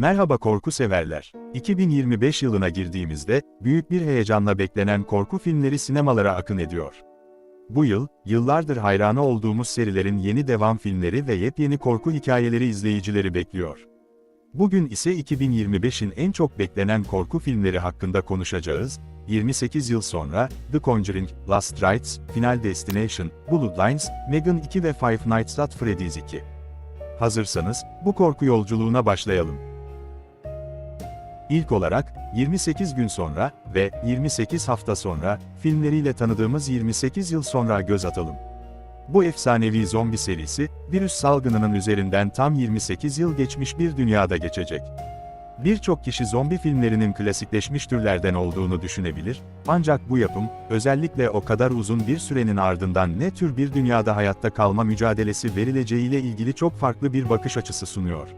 Merhaba korku severler. 2025 yılına girdiğimizde, büyük bir heyecanla beklenen korku filmleri sinemalara akın ediyor. Bu yıl, yıllardır hayranı olduğumuz serilerin yeni devam filmleri ve yepyeni korku hikayeleri izleyicileri bekliyor. Bugün ise 2025'in en çok beklenen korku filmleri hakkında konuşacağız. 28 yıl sonra, The Conjuring, Last Rites, Final Destination, Bloodlines, Megan 2 ve Five Nights at Freddy's 2. Hazırsanız, bu korku yolculuğuna başlayalım. İlk olarak, 28 gün sonra ve 28 hafta sonra, filmleriyle tanıdığımız 28 yıl sonra göz atalım. Bu efsanevi zombi serisi, virüs salgınının üzerinden tam 28 yıl geçmiş bir dünyada geçecek. Birçok kişi zombi filmlerinin klasikleşmiş türlerden olduğunu düşünebilir, ancak bu yapım, özellikle o kadar uzun bir sürenin ardından ne tür bir dünyada hayatta kalma mücadelesi verileceğiyle ilgili çok farklı bir bakış açısı sunuyor.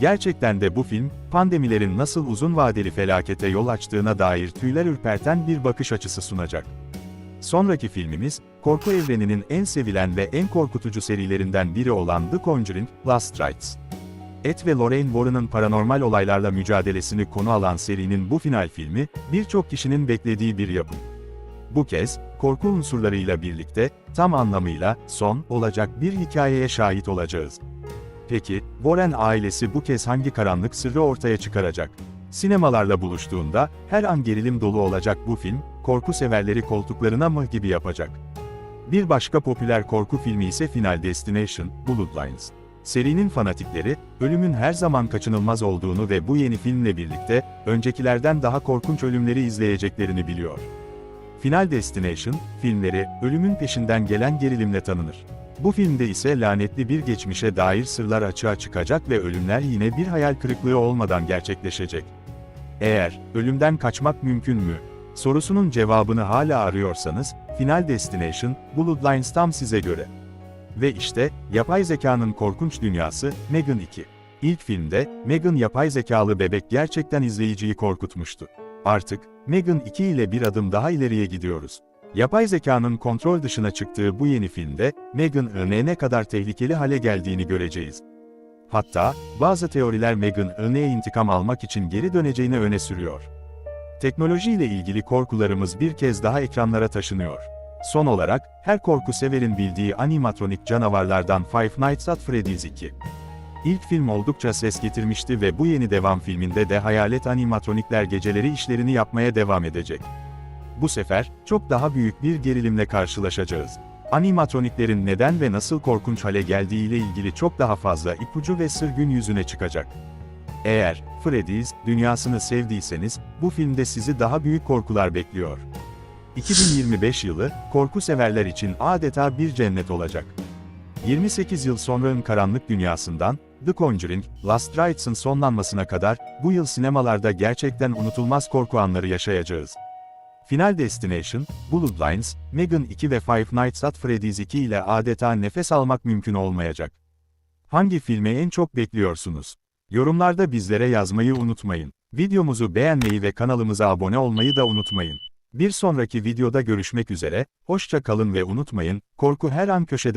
Gerçekten de bu film, pandemilerin nasıl uzun vadeli felakete yol açtığına dair tüyler ürperten bir bakış açısı sunacak. Sonraki filmimiz, korku evreninin en sevilen ve en korkutucu serilerinden biri olan The Conjuring, Last Rites. Ed ve Lorraine Warren'ın paranormal olaylarla mücadelesini konu alan serinin bu final filmi, birçok kişinin beklediği bir yapım. Bu kez, korku unsurlarıyla birlikte, tam anlamıyla, son, olacak bir hikayeye şahit olacağız. Peki, Warren ailesi bu kez hangi karanlık sırrı ortaya çıkaracak? Sinemalarla buluştuğunda, her an gerilim dolu olacak bu film, korku severleri koltuklarına mıh gibi yapacak. Bir başka popüler korku filmi ise Final Destination, Bloodlines. Serinin fanatikleri, ölümün her zaman kaçınılmaz olduğunu ve bu yeni filmle birlikte, öncekilerden daha korkunç ölümleri izleyeceklerini biliyor. Final Destination, filmleri, ölümün peşinden gelen gerilimle tanınır. Bu filmde ise lanetli bir geçmişe dair sırlar açığa çıkacak ve ölümler yine bir hayal kırıklığı olmadan gerçekleşecek. Eğer, ölümden kaçmak mümkün mü? Sorusunun cevabını hala arıyorsanız, Final Destination, Bloodlines tam size göre. Ve işte, yapay zekanın korkunç dünyası, Megan 2. İlk filmde, Megan yapay zekalı bebek gerçekten izleyiciyi korkutmuştu. Artık, Megan 2 ile bir adım daha ileriye gidiyoruz. Yapay zekanın kontrol dışına çıktığı bu yeni filmde, Megan ne kadar tehlikeli hale geldiğini göreceğiz. Hatta, bazı teoriler örneğe intikam almak için geri döneceğini öne sürüyor. Teknolojiyle ilgili korkularımız bir kez daha ekranlara taşınıyor. Son olarak, her korku severin bildiği animatronik canavarlardan Five Nights at Freddy's 2. İlk film oldukça ses getirmişti ve bu yeni devam filminde de hayalet animatronikler geceleri işlerini yapmaya devam edecek. Bu sefer, çok daha büyük bir gerilimle karşılaşacağız. Animatroniklerin neden ve nasıl korkunç hale geldiğiyle ilgili çok daha fazla ipucu ve sır gün yüzüne çıkacak. Eğer, Freddy's, dünyasını sevdiyseniz, bu filmde sizi daha büyük korkular bekliyor. 2025 yılı, korku severler için adeta bir cennet olacak. 28 yıl sonranın karanlık dünyasından, The Conjuring, Last Rites'ın sonlanmasına kadar, bu yıl sinemalarda gerçekten unutulmaz korku anları yaşayacağız. Final Destination, Bloodlines, Megan 2 ve Five Nights at Freddy's 2 ile adeta nefes almak mümkün olmayacak. Hangi filmi en çok bekliyorsunuz? Yorumlarda bizlere yazmayı unutmayın. Videomuzu beğenmeyi ve kanalımıza abone olmayı da unutmayın. Bir sonraki videoda görüşmek üzere, hoşça kalın ve unutmayın, korku her an köşede